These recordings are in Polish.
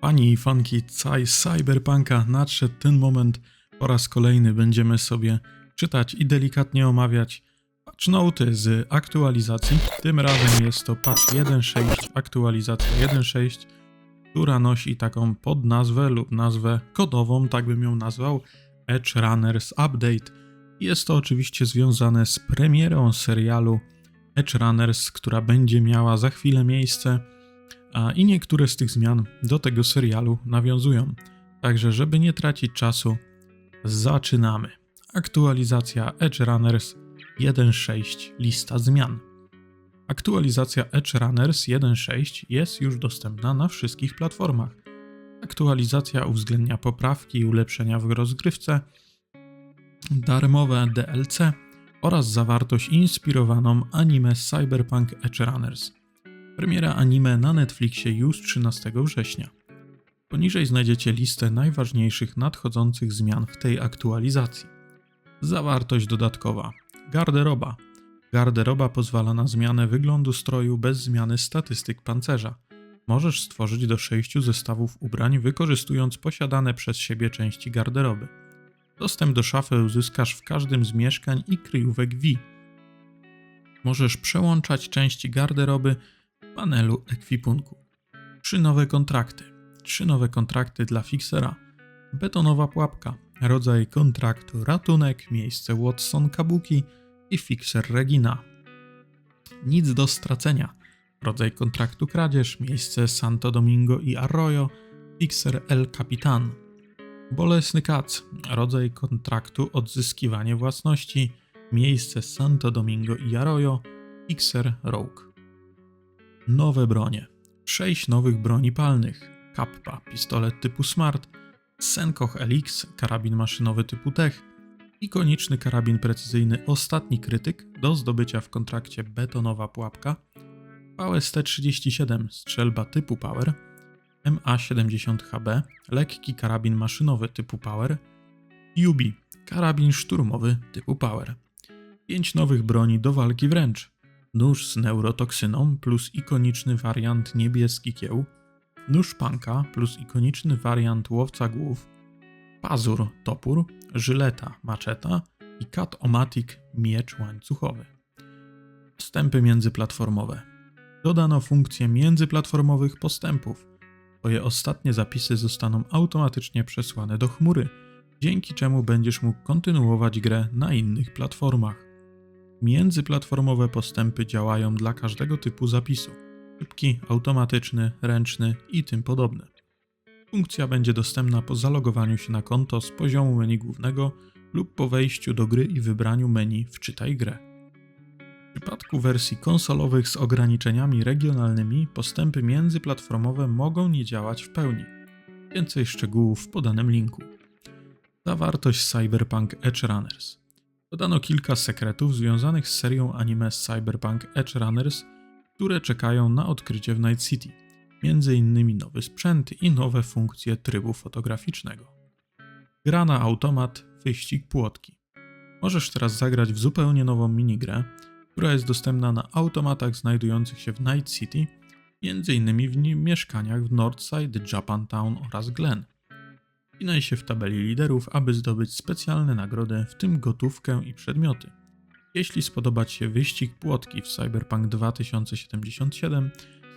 Pani i fanki caj Cyberpunka nadszedł ten moment. Po raz kolejny będziemy sobie czytać i delikatnie omawiać patch noty z aktualizacji. Tym razem jest to patch 1.6, aktualizacja 1.6, która nosi taką podnazwę lub nazwę kodową, tak bym ją nazwał, Edge Runners Update. Jest to oczywiście związane z premierą serialu Edge Runners, która będzie miała za chwilę miejsce a i niektóre z tych zmian do tego serialu nawiązują. Także, żeby nie tracić czasu, zaczynamy. Aktualizacja Edge Runners 1.6 lista zmian. Aktualizacja Edge Runners 1.6 jest już dostępna na wszystkich platformach. Aktualizacja uwzględnia poprawki i ulepszenia w rozgrywce, darmowe DLC oraz zawartość inspirowaną anime Cyberpunk Edge Runners. Premiera anime na Netflixie już 13 września. Poniżej znajdziecie listę najważniejszych nadchodzących zmian w tej aktualizacji. Zawartość dodatkowa. Garderoba. Garderoba pozwala na zmianę wyglądu stroju bez zmiany statystyk pancerza. Możesz stworzyć do 6 zestawów ubrań wykorzystując posiadane przez siebie części garderoby. Dostęp do szafy uzyskasz w każdym z mieszkań i kryjówek V. Możesz przełączać części garderoby panelu ekwipunku. Trzy nowe kontrakty. Trzy nowe kontrakty dla fixera. Betonowa pułapka. Rodzaj kontraktu ratunek, miejsce Watson Kabuki i fixer Regina. Nic do stracenia. Rodzaj kontraktu kradzież, miejsce Santo Domingo i Arroyo, fixer El Capitan. Bolesny kac. Rodzaj kontraktu odzyskiwanie własności, miejsce Santo Domingo i Arroyo, fixer Rogue. Nowe bronie. 6 nowych broni palnych. Kappa, pistolet typu Smart, Senkoch LX, karabin maszynowy typu Tech, ikoniczny karabin precyzyjny Ostatni Krytyk do zdobycia w kontrakcie Betonowa Pułapka, VST-37, strzelba typu Power, MA-70HB, lekki karabin maszynowy typu Power, Yubi, karabin szturmowy typu Power. 5 nowych broni do walki wręcz. Nóż z neurotoksyną plus ikoniczny wariant niebieski kieł, nóż panka plus ikoniczny wariant łowca głów, pazur topór, żyleta maczeta i cat-o-matic miecz łańcuchowy. Postępy międzyplatformowe. Dodano funkcję międzyplatformowych postępów. Twoje ostatnie zapisy zostaną automatycznie przesłane do chmury, dzięki czemu będziesz mógł kontynuować grę na innych platformach. Międzyplatformowe postępy działają dla każdego typu zapisu szybki, automatyczny, ręczny i tym podobne. Funkcja będzie dostępna po zalogowaniu się na konto z poziomu menu głównego lub po wejściu do gry i wybraniu menu Wczytaj grę. W przypadku wersji konsolowych z ograniczeniami regionalnymi postępy międzyplatformowe mogą nie działać w pełni. Więcej szczegółów w podanym linku. Zawartość Cyberpunk Edge Runners. Dodano kilka sekretów związanych z serią anime Cyberpunk Edge Runners, które czekają na odkrycie w Night City, m.in. nowy sprzęt i nowe funkcje trybu fotograficznego. Gra na automat, wyścig płotki. Możesz teraz zagrać w zupełnie nową minigrę, która jest dostępna na automatach znajdujących się w Night City, m.in. w mieszkaniach w Northside, Japantown oraz Glen. Wpinaj się w tabeli liderów, aby zdobyć specjalne nagrody, w tym gotówkę i przedmioty. Jeśli spodoba Ci się wyścig płotki w Cyberpunk 2077,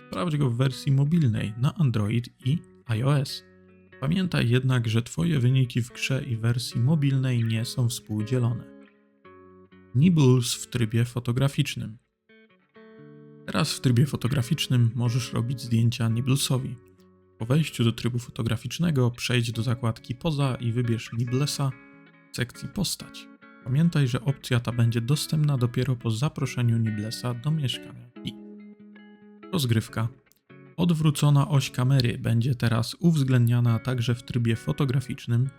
sprawdź go w wersji mobilnej na Android i iOS. Pamiętaj jednak, że Twoje wyniki w grze i wersji mobilnej nie są współdzielone. Nibbles w trybie fotograficznym. Teraz w trybie fotograficznym możesz robić zdjęcia Nibblesowi. Po wejściu do trybu fotograficznego przejdź do zakładki Poza i wybierz Nibblesa w sekcji Postać. Pamiętaj, że opcja ta będzie dostępna dopiero po zaproszeniu Niblesa do mieszkania i rozgrywka. Odwrócona oś kamery będzie teraz uwzględniana także w trybie fotograficznym.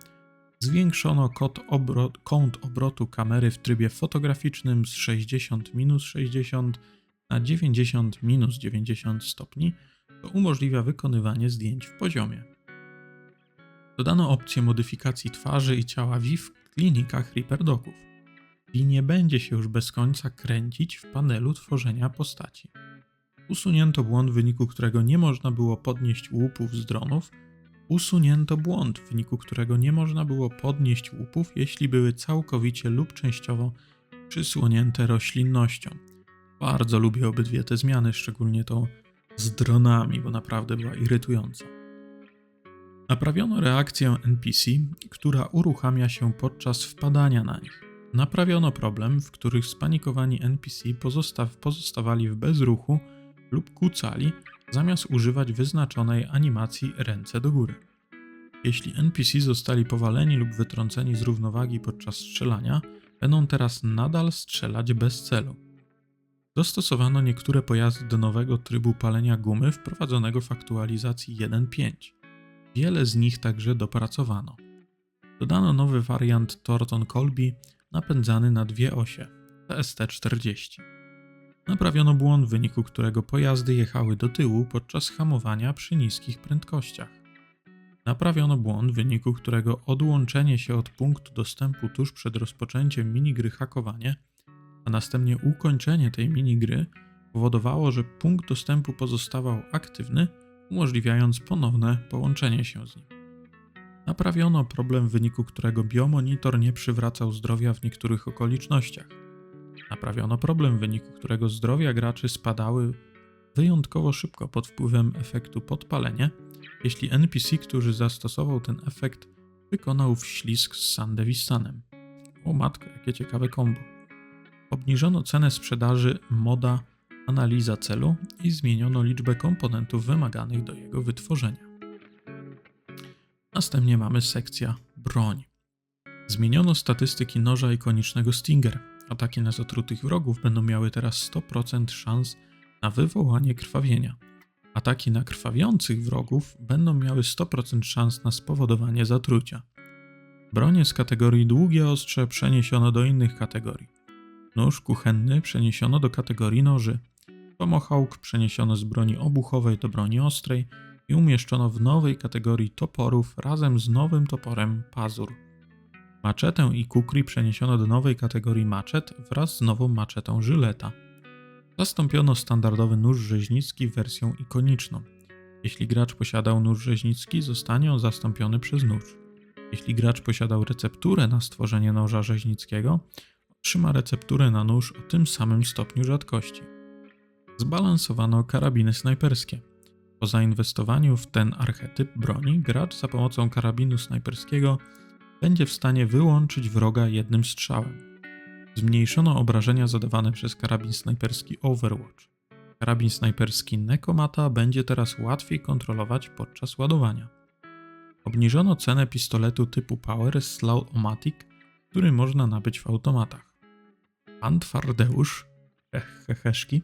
Zwiększono kąt, obrot, kąt obrotu kamery w trybie fotograficznym z 60 minus 60 na 90 minus 90 stopni, umożliwia wykonywanie zdjęć w poziomie. Dodano opcję modyfikacji twarzy i ciała VIV w klinikach Reaperdoków i nie będzie się już bez końca kręcić w panelu tworzenia postaci. Usunięto błąd, w wyniku którego nie można było podnieść łupów z dronów, Usunięto błąd, w wyniku którego nie można było podnieść łupów, jeśli były całkowicie lub częściowo przysłonięte roślinnością. Bardzo lubię obydwie te zmiany, szczególnie tą z dronami, bo naprawdę była irytująca. Naprawiono reakcję NPC, która uruchamia się podczas wpadania na nich. Naprawiono problem, w których spanikowani NPC pozostaw, pozostawali w bezruchu lub kucali, zamiast używać wyznaczonej animacji ręce do góry. Jeśli NPC zostali powaleni lub wytrąceni z równowagi podczas strzelania, będą teraz nadal strzelać bez celu. Dostosowano niektóre pojazdy do nowego trybu palenia gumy wprowadzonego w aktualizacji 1.5. Wiele z nich także dopracowano. Dodano nowy wariant Torton Colby napędzany na dwie osie TST-40. Naprawiono błąd, w wyniku którego pojazdy jechały do tyłu podczas hamowania przy niskich prędkościach. Naprawiono błąd, w wyniku którego odłączenie się od punktu dostępu tuż przed rozpoczęciem minigry hakowanie, a następnie ukończenie tej minigry powodowało, że punkt dostępu pozostawał aktywny, umożliwiając ponowne połączenie się z nim. Naprawiono problem, w wyniku którego biomonitor nie przywracał zdrowia w niektórych okolicznościach. Naprawiono problem, w wyniku którego zdrowia graczy spadały wyjątkowo szybko pod wpływem efektu podpalenie, jeśli NPC, który zastosował ten efekt, wykonał wślizg z Sandevisanem. O matko, jakie ciekawe kombo. Obniżono cenę sprzedaży moda analiza celu i zmieniono liczbę komponentów wymaganych do jego wytworzenia. Następnie mamy sekcja broń. Zmieniono statystyki noża ikonicznego Stinger. Ataki na zatrutych wrogów będą miały teraz 100% szans na wywołanie krwawienia. Ataki na krwawiących wrogów będą miały 100% szans na spowodowanie zatrucia. Bronie z kategorii długie ostrze przeniesiono do innych kategorii. Nóż kuchenny przeniesiono do kategorii noży. Tomahawk przeniesiono z broni obuchowej do broni ostrej i umieszczono w nowej kategorii toporów razem z nowym toporem pazur. Maczetę i kukri przeniesiono do nowej kategorii maczet wraz z nową maczetą żyleta. Zastąpiono standardowy nóż rzeźnicki wersją ikoniczną. Jeśli gracz posiadał nóż rzeźnicki, zostanie on zastąpiony przez nóż. Jeśli gracz posiadał recepturę na stworzenie noża rzeźnickiego, otrzyma recepturę na nóż o tym samym stopniu rzadkości. Zbalansowano karabiny snajperskie. Po zainwestowaniu w ten archetyp broni, gracz za pomocą karabinu snajperskiego będzie w stanie wyłączyć wroga jednym strzałem. Zmniejszono obrażenia zadawane przez karabin snajperski Overwatch. Karabin snajperski Nekomata będzie teraz łatwiej kontrolować podczas ładowania. Obniżono cenę pistoletu typu Power Slow-O-Matic, który można nabyć w automatach. Pan Twardeusz, heheszki,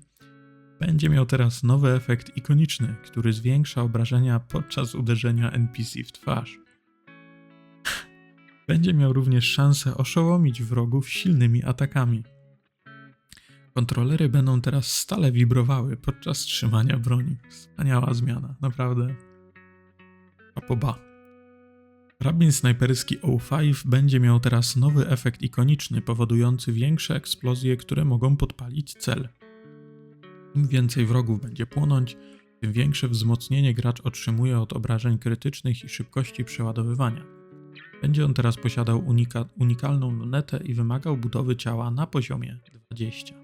będzie miał teraz nowy efekt ikoniczny, który zwiększa obrażenia podczas uderzenia NPC w twarz. Będzie miał również szansę oszołomić wrogów silnymi atakami. Kontrolery będą teraz stale wibrowały podczas trzymania broni. Wspaniała zmiana, naprawdę. A po ba. Rabin snajperski O5 będzie miał teraz nowy efekt ikoniczny, powodujący większe eksplozje, które mogą podpalić cel. Im więcej wrogów będzie płonąć, tym większe wzmocnienie gracz otrzymuje od obrażeń krytycznych i szybkości przeładowywania. Będzie on teraz posiadał unika unikalną lunetę i wymagał budowy ciała na poziomie 20.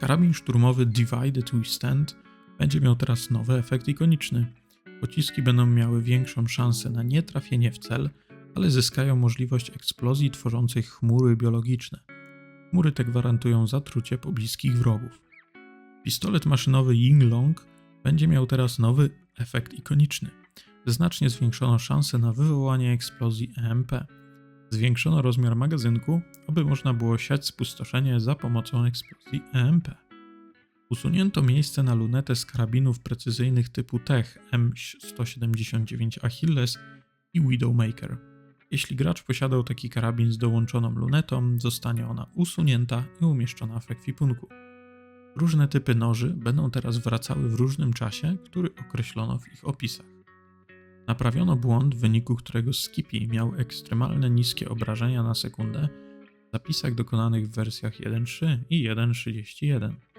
Karabin szturmowy Divided We Stand będzie miał teraz nowy efekt ikoniczny. Pociski będą miały większą szansę na nietrafienie w cel, ale zyskają możliwość eksplozji tworzących chmury biologiczne. Chmury te gwarantują zatrucie pobliskich wrogów. Pistolet maszynowy Yinglong będzie miał teraz nowy efekt ikoniczny. Znacznie zwiększono szanse na wywołanie eksplozji EMP. Zwiększono rozmiar magazynku, aby można było siać spustoszenie za pomocą eksplozji EMP. Usunięto miejsce na lunetę z karabinów precyzyjnych typu Tech M179 Achilles i Widowmaker. Jeśli gracz posiadał taki karabin z dołączoną lunetą, zostanie ona usunięta i umieszczona w ekwipunku. Różne typy noży będą teraz wracały w różnym czasie, który określono w ich opisach. Naprawiono błąd, w wyniku którego Skippy miał ekstremalnie niskie obrażenia na sekundę w zapisach dokonanych w wersjach 1.3 i 1.31.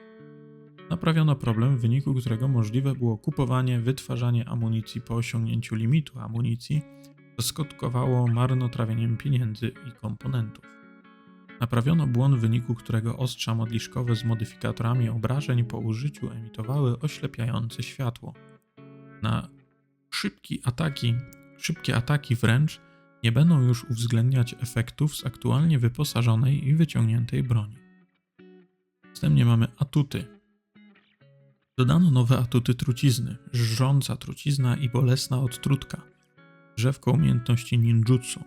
Naprawiono problem, w wyniku którego możliwe było kupowanie, wytwarzanie amunicji po osiągnięciu limitu amunicji, co skutkowało marnotrawieniem pieniędzy i komponentów. Naprawiono błąd, w wyniku którego ostrza modliszkowe z modyfikatorami obrażeń po użyciu emitowały oślepiające światło. Na szybki ataki, szybkie ataki wręcz nie będą już uwzględniać efektów z aktualnie wyposażonej i wyciągniętej broni. Następnie mamy atuty. Dodano nowe atuty trucizny, żrąca trucizna i bolesna odtrutka, drzewko umiejętności ninjutsu,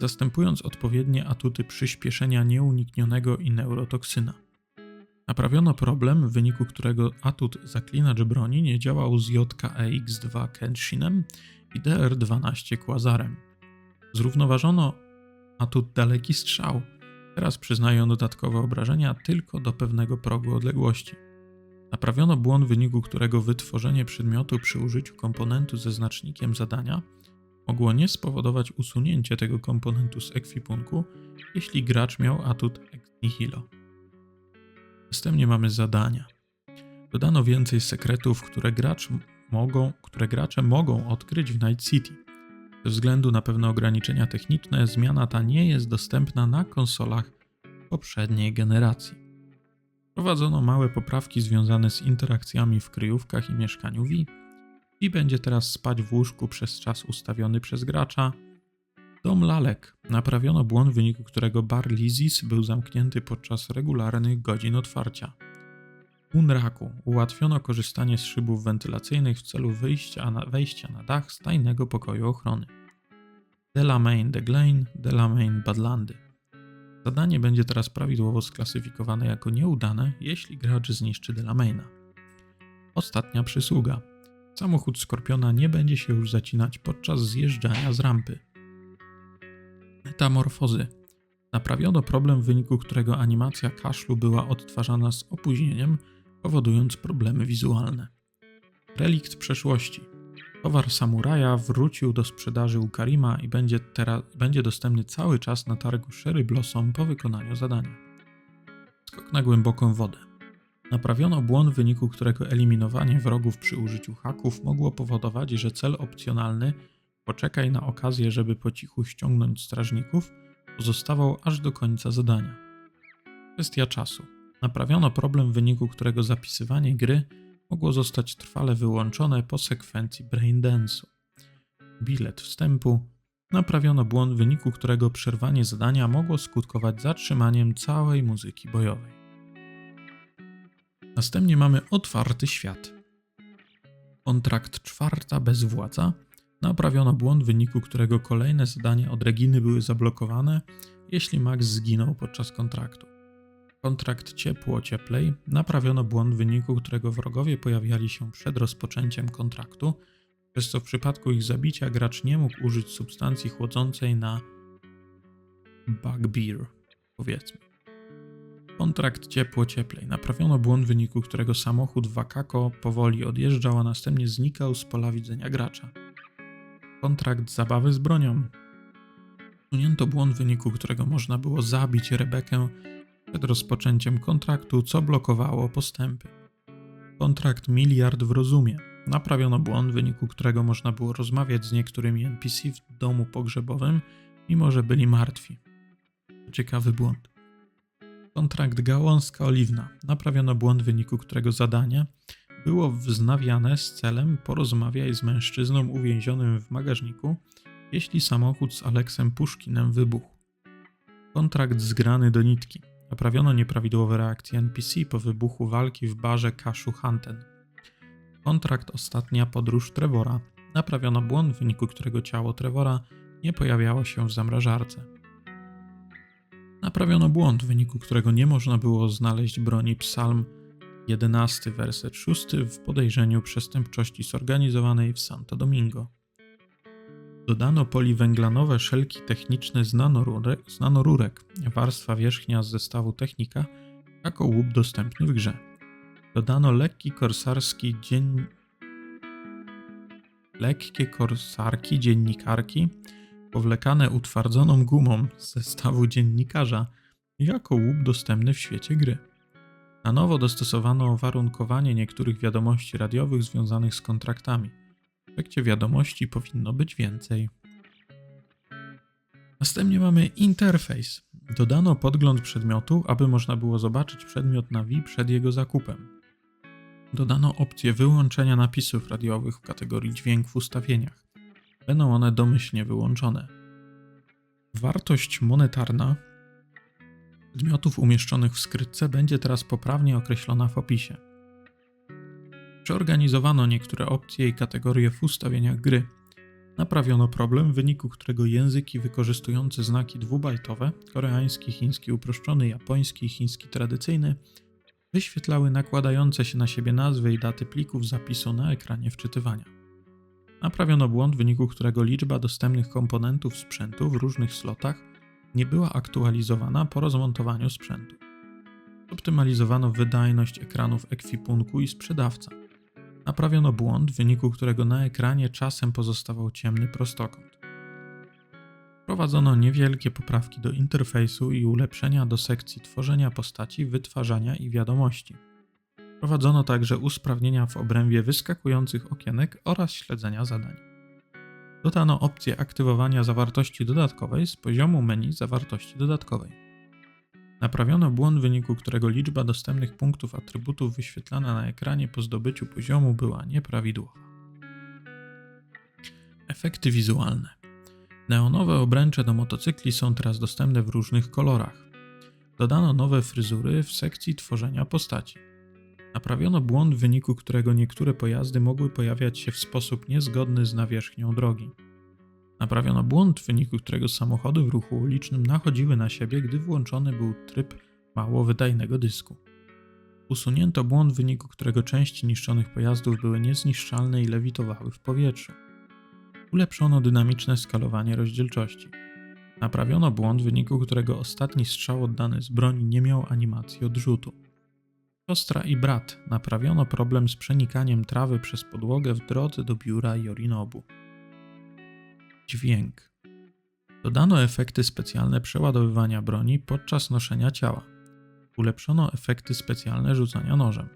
zastępując odpowiednie atuty przyspieszenia nieuniknionego i neurotoksyna. Naprawiono problem, w wyniku którego atut zaklinacz broni nie działał z JKEX2 Kenshinem i DR12 Quasarem. Zrównoważono atut daleki strzał. Teraz przyznają dodatkowe obrażenia tylko do pewnego progu odległości. Naprawiono błąd, w wyniku którego wytworzenie przedmiotu przy użyciu komponentu ze znacznikiem zadania mogło nie spowodować usunięcia tego komponentu z ekwipunku, jeśli gracz miał atut ex nihilo. Następnie mamy zadania. Dodano więcej sekretów, które, gracz mogą, które gracze mogą odkryć w Night City. Ze względu na pewne ograniczenia techniczne, zmiana ta nie jest dostępna na konsolach poprzedniej generacji. Wprowadzono małe poprawki związane z interakcjami w kryjówkach i mieszkaniu V. I będzie teraz spać w łóżku przez czas ustawiony przez gracza. Dom lalek. Naprawiono błąd, w wyniku którego bar Lizis był zamknięty podczas regularnych godzin otwarcia. Unraku. Ułatwiono korzystanie z szybów wentylacyjnych w celu wyjścia na, wejścia na dach z tajnego pokoju ochrony. Delamain de Glane, Delamain Badlandy. Zadanie będzie teraz prawidłowo sklasyfikowane jako nieudane, jeśli gracz zniszczy Delamaina. Ostatnia przysługa. Samochód Skorpiona nie będzie się już zacinać podczas zjeżdżania z rampy. Metamorfozy. Naprawiono problem, w wyniku którego animacja kaszlu była odtwarzana z opóźnieniem, powodując problemy wizualne. Relikt przeszłości. Towar samuraja wrócił do sprzedaży u Karima i będzie, teraz, będzie dostępny cały czas na targu Sherry Blossom po wykonaniu zadania. Skok na głęboką wodę. Naprawiono błąd, w wyniku którego eliminowanie wrogów przy użyciu haków mogło powodować, że cel opcjonalny poczekaj na okazję, żeby po cichu ściągnąć strażników, pozostawał aż do końca zadania. Kwestia czasu. Naprawiono problem, w wyniku którego zapisywanie gry mogło zostać trwale wyłączone po sekwencji braindance'u. Bilet wstępu. Naprawiono błąd, w wyniku którego przerwanie zadania mogło skutkować zatrzymaniem całej muzyki bojowej. Następnie mamy otwarty świat. Kontrakt czwarta bez władza. Naprawiono błąd, w wyniku którego kolejne zadania od Reginy były zablokowane, jeśli Max zginął podczas kontraktu. Kontrakt ciepło-cieplej naprawiono błąd, w wyniku którego wrogowie pojawiali się przed rozpoczęciem kontraktu, przez co w przypadku ich zabicia gracz nie mógł użyć substancji chłodzącej na bugbear, powiedzmy. Kontrakt ciepło-cieplej naprawiono błąd, w wyniku którego samochód Wakako powoli odjeżdżał, a następnie znikał z pola widzenia gracza. Kontrakt zabawy z bronią. Usunięto błąd, w wyniku którego można było zabić Rebekę przed rozpoczęciem kontraktu, co blokowało postępy. Kontrakt miliard w rozumie. Naprawiono błąd, w wyniku którego można było rozmawiać z niektórymi NPC w domu pogrzebowym, mimo że byli martwi. Ciekawy błąd. Kontrakt gałązka oliwna. Naprawiono błąd, w wyniku którego zadanie było wznawiane z celem porozmawiaj z mężczyzną uwięzionym w bagażniku, jeśli samochód z Aleksem Puszkinem wybuchł. Kontrakt zgrany do nitki. Naprawiono nieprawidłowe reakcje NPC po wybuchu walki w barze Kashu Hanten. Kontrakt Ostatnia Podróż Trevora. Naprawiono błąd, w wyniku którego ciało Trevora nie pojawiało się w zamrażarce. Naprawiono błąd, w wyniku którego nie można było znaleźć broni Psalm 11, werset 6 w podejrzeniu przestępczości zorganizowanej w Santo Domingo. Dodano poliwęglanowe szelki techniczne z nanorurek, z nanorurek, warstwa wierzchnia z zestawu technika, jako łup dostępny w grze. Dodano lekki korsarski lekkie korsarki dziennikarki, powlekane utwardzoną gumą z zestawu dziennikarza, jako łup dostępny w świecie gry. Na nowo dostosowano warunkowanie niektórych wiadomości radiowych związanych z kontraktami. Efekcie wiadomości powinno być więcej. Następnie mamy interfejs. Dodano podgląd przedmiotu, aby można było zobaczyć przedmiot na Wii przed jego zakupem. Dodano opcję wyłączenia napisów radiowych w kategorii dźwięk w ustawieniach. Będą one domyślnie wyłączone. Wartość monetarna przedmiotów umieszczonych w skrytce będzie teraz poprawnie określona w opisie. Przeorganizowano niektóre opcje i kategorie w ustawieniach gry. Naprawiono problem, w wyniku którego języki wykorzystujące znaki dwubajtowe koreański, chiński uproszczony, japoński chiński tradycyjny wyświetlały nakładające się na siebie nazwy i daty plików zapisu na ekranie wczytywania. Naprawiono błąd, w wyniku którego liczba dostępnych komponentów sprzętu w różnych slotach nie była aktualizowana po rozmontowaniu sprzętu. Optymalizowano wydajność ekranów ekwipunku i sprzedawca. Naprawiono błąd, w wyniku którego na ekranie czasem pozostawał ciemny prostokąt. Wprowadzono niewielkie poprawki do interfejsu i ulepszenia do sekcji tworzenia postaci, wytwarzania i wiadomości. Wprowadzono także usprawnienia w obrębie wyskakujących okienek oraz śledzenia zadań. Dodano opcję aktywowania zawartości dodatkowej z poziomu menu zawartości dodatkowej. Naprawiono błąd, w wyniku którego liczba dostępnych punktów atrybutów wyświetlana na ekranie po zdobyciu poziomu była nieprawidłowa. Efekty wizualne. Neonowe obręcze do motocykli są teraz dostępne w różnych kolorach. Dodano nowe fryzury w sekcji tworzenia postaci. Naprawiono błąd, w wyniku którego niektóre pojazdy mogły pojawiać się w sposób niezgodny z nawierzchnią drogi. Naprawiono błąd, w wyniku którego samochody w ruchu ulicznym nachodziły na siebie, gdy włączony był tryb mało wydajnego dysku. Usunięto błąd, w wyniku którego części niszczonych pojazdów były niezniszczalne i lewitowały w powietrzu. Ulepszono dynamiczne skalowanie rozdzielczości. Naprawiono błąd, w wyniku którego ostatni strzał oddany z broni nie miał animacji odrzutu. Siostra i brat naprawiono problem z przenikaniem trawy przez podłogę w drodze do biura Yorinobu. Dźwięk. Dodano efekty specjalne przeładowywania broni podczas noszenia ciała. Ulepszono efekty specjalne rzucania nożem.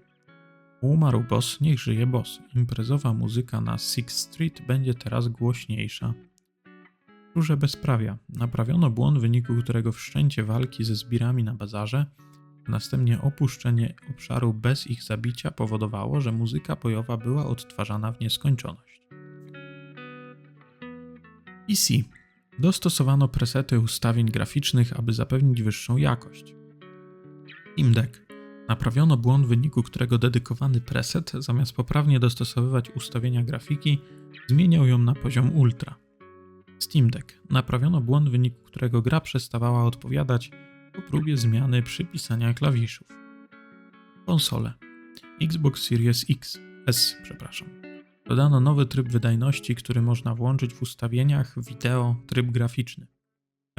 Umarł boss, niech żyje boss. Imprezowa muzyka na Sixth Street będzie teraz głośniejsza. Róże bezprawia. Naprawiono błąd, w wyniku którego wszczęcie walki ze zbirami na bazarze, a następnie opuszczenie obszaru bez ich zabicia powodowało, że muzyka bojowa była odtwarzana w nieskończoność. PC. Dostosowano presety ustawień graficznych, aby zapewnić wyższą jakość. Steam Deck. Naprawiono błąd, w wyniku którego dedykowany preset, zamiast poprawnie dostosowywać ustawienia grafiki, zmieniał ją na poziom ultra. Steam Deck. Naprawiono błąd, w wyniku którego gra przestawała odpowiadać po próbie zmiany przypisania klawiszów. Konsole. Xbox Series X. S, przepraszam. Dodano nowy tryb wydajności, który można włączyć w ustawieniach wideo tryb graficzny.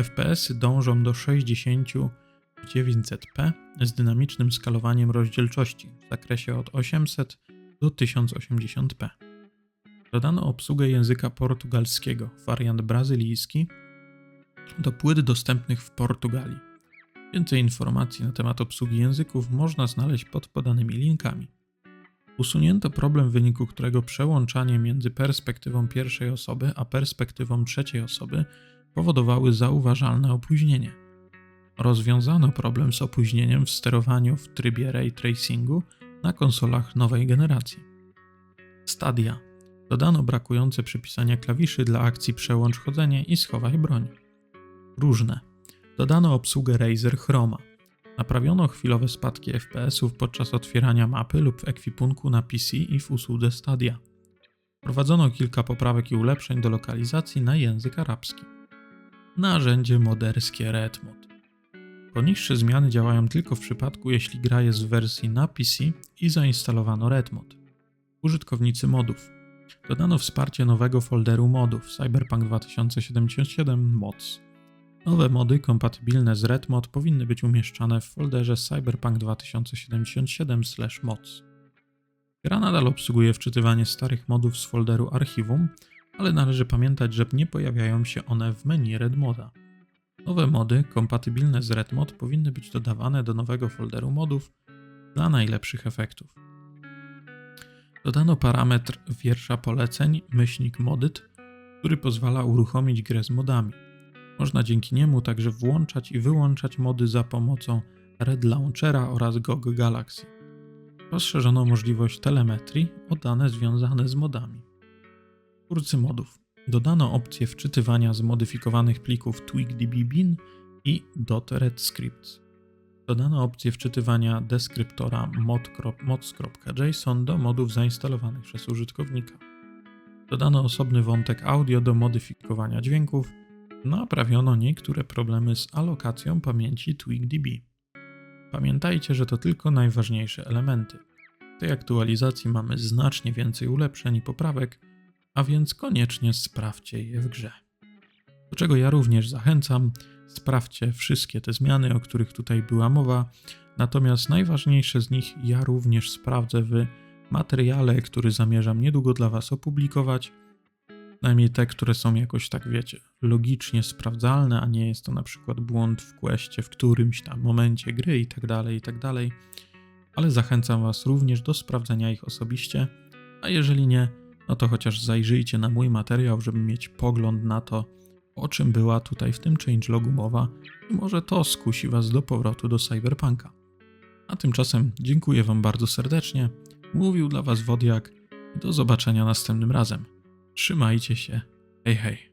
FPS dążą do 60 900p z dynamicznym skalowaniem rozdzielczości w zakresie od 800 do 1080p. Dodano obsługę języka portugalskiego, wariant brazylijski, do płyt dostępnych w Portugalii. Więcej informacji na temat obsługi języków można znaleźć pod podanymi linkami. Usunięto problem, w wyniku którego przełączanie między perspektywą pierwszej osoby a perspektywą trzeciej osoby powodowały zauważalne opóźnienie. Rozwiązano problem z opóźnieniem w sterowaniu w trybie ray tracingu na konsolach nowej generacji. Stadia. Dodano brakujące przypisania klawiszy dla akcji przełącz chodzenie i schowaj broń. Różne. Dodano obsługę Razer Chroma. Naprawiono chwilowe spadki FPS-ów podczas otwierania mapy lub w ekwipunku na PC i w usłudze Stadia. Wprowadzono kilka poprawek i ulepszeń do lokalizacji na język arabski. Narzędzie moderskie Redmod. Poniższe zmiany działają tylko w przypadku, jeśli gra jest w wersji na PC i zainstalowano Redmod. Użytkownicy modów. Dodano wsparcie nowego folderu modów Cyberpunk 2077 Mods. Nowe mody kompatybilne z Redmod powinny być umieszczane w folderze Cyberpunk 2077/mods. Gra nadal obsługuje wczytywanie starych modów z folderu archiwum, ale należy pamiętać, że nie pojawiają się one w menu Redmoda. Nowe mody kompatybilne z Redmod powinny być dodawane do nowego folderu modów dla najlepszych efektów. Dodano parametr wiersza poleceń, myślnik modyt, który pozwala uruchomić grę z modami. Można dzięki niemu także włączać i wyłączać mody za pomocą Red Launchera oraz GOG Galaxy. Rozszerzono możliwość telemetrii o dane związane z modami. Twórcy modów. Dodano opcję wczytywania zmodyfikowanych plików twigdb.bin i .redscripts. Dodano opcję wczytywania deskryptora mod- mods.json do modów zainstalowanych przez użytkownika. Dodano osobny wątek audio do modyfikowania dźwięków. Naprawiono niektóre problemy z alokacją pamięci twigdb. Pamiętajcie, że to tylko najważniejsze elementy. W tej aktualizacji mamy znacznie więcej ulepszeń i poprawek, a więc koniecznie sprawdźcie je w grze. Do czego ja również zachęcam, sprawdźcie wszystkie te zmiany, o których tutaj była mowa, natomiast najważniejsze z nich ja również sprawdzę w materiale, który zamierzam niedługo dla Was opublikować. Najmniej te, które są jakoś tak, wiecie, logicznie sprawdzalne, a nie jest to na przykład błąd w questie w którymś tam momencie gry i tak dalej, i tak dalej. Ale zachęcam Was również do sprawdzenia ich osobiście, a jeżeli nie, no to chociaż zajrzyjcie na mój materiał, żeby mieć pogląd na to, o czym była tutaj w tym changelogu mowa i może to skusi Was do powrotu do Cyberpunka. A tymczasem dziękuję Wam bardzo serdecznie. Mówił dla Was Wodiak i do zobaczenia następnym razem. Trzymajcie się. Hej, hej.